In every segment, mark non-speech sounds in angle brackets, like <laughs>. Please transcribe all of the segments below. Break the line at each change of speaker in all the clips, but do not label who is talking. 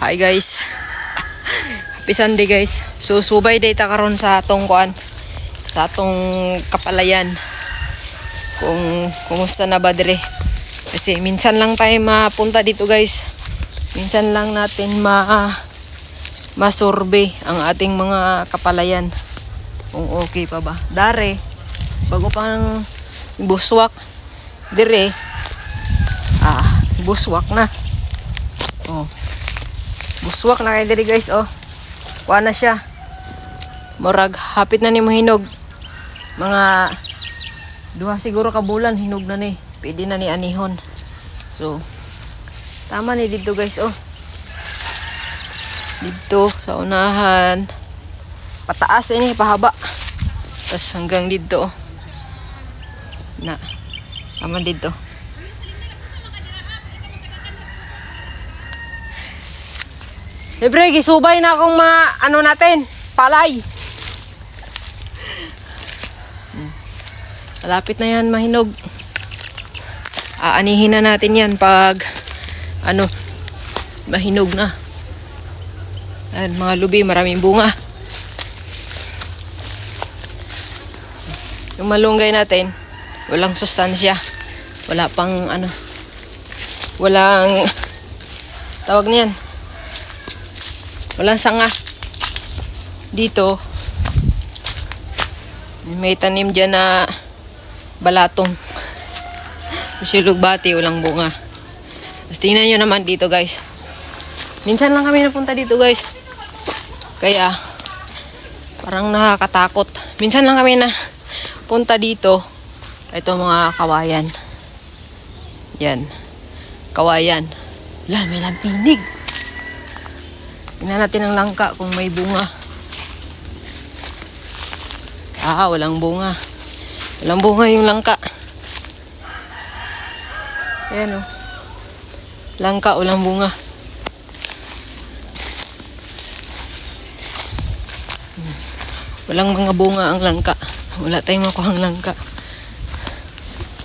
Hi guys. Happy Sunday guys. So subay day ta karon sa atong kuan sa atong kapalayan. Kung kumusta na ba dire? Kasi minsan lang tayo mapunta dito guys. Minsan lang natin ma masurvey ang ating mga kapalayan. Kung okay pa ba. Dare, bago pang buswak, dire, ah, buswak na. Oh. Buswak na kay diri guys, oh. Kuha na siya. Murag, hapit na ni mo hinog. Mga duha siguro ka bulan hinog na ni. Pwede na ni anihon. So, tama ni dito guys, oh. Dito sa unahan. Pataas ini, pahaba. Tapos hanggang dito, oh. Na. Tama dito. Siyempre, gisubay na akong mga ano natin, palay. Malapit na yan, mahinog. Aanihin na natin yan pag ano, mahinog na. Ayan, mga lubi, maraming bunga. Yung malunggay natin, walang sustansya. Wala pang ano, walang, tawag niyan, Walang sanga. Dito, may tanim dyan na balatong. <laughs> Silugbati, walang bunga. Tapos tingnan nyo naman dito guys. Minsan lang kami napunta dito guys. Kaya, parang nakakatakot. Minsan lang kami na punta dito. Ito mga kawayan. Yan. Kawayan. Wala, may lampinig. Tingnan natin ang langka kung may bunga. Ah, walang bunga. Walang bunga yung langka. Ayan o. Langka, walang bunga. Walang mga bunga ang langka. Wala tayong makuhang langka.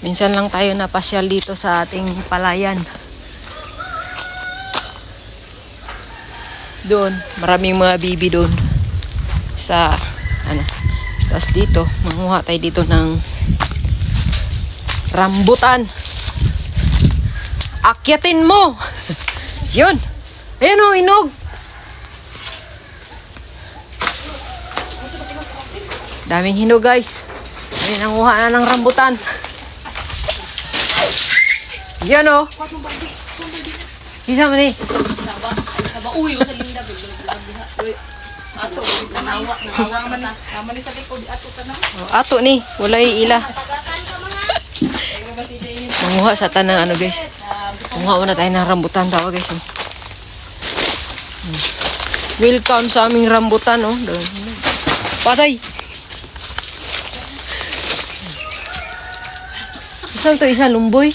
Minsan lang tayo napasyal dito sa ating palayan. Doon, maraming mga bibi doon sa ano. Tapos dito, manguha tayo dito ng rambutan. Akyatin mo. <laughs> 'Yun. Ayun oh, inog. Daming hinog, guys. Ayun, nanguha na ng rambutan. Yan oh. Isa mo ni.
Uy, sa linda bigla bigla. Uy. Ato, nawa, nawa man. Naman ni sa likod ato ka na.
Oh, ato ni, walay ila. Manguha sa tanang ano guys. Manguha muna tayo ng rambutan tawa guys. Oh. Hmm. Welcome sa aming rambutan oh. Patay. Saan to isa lumboy?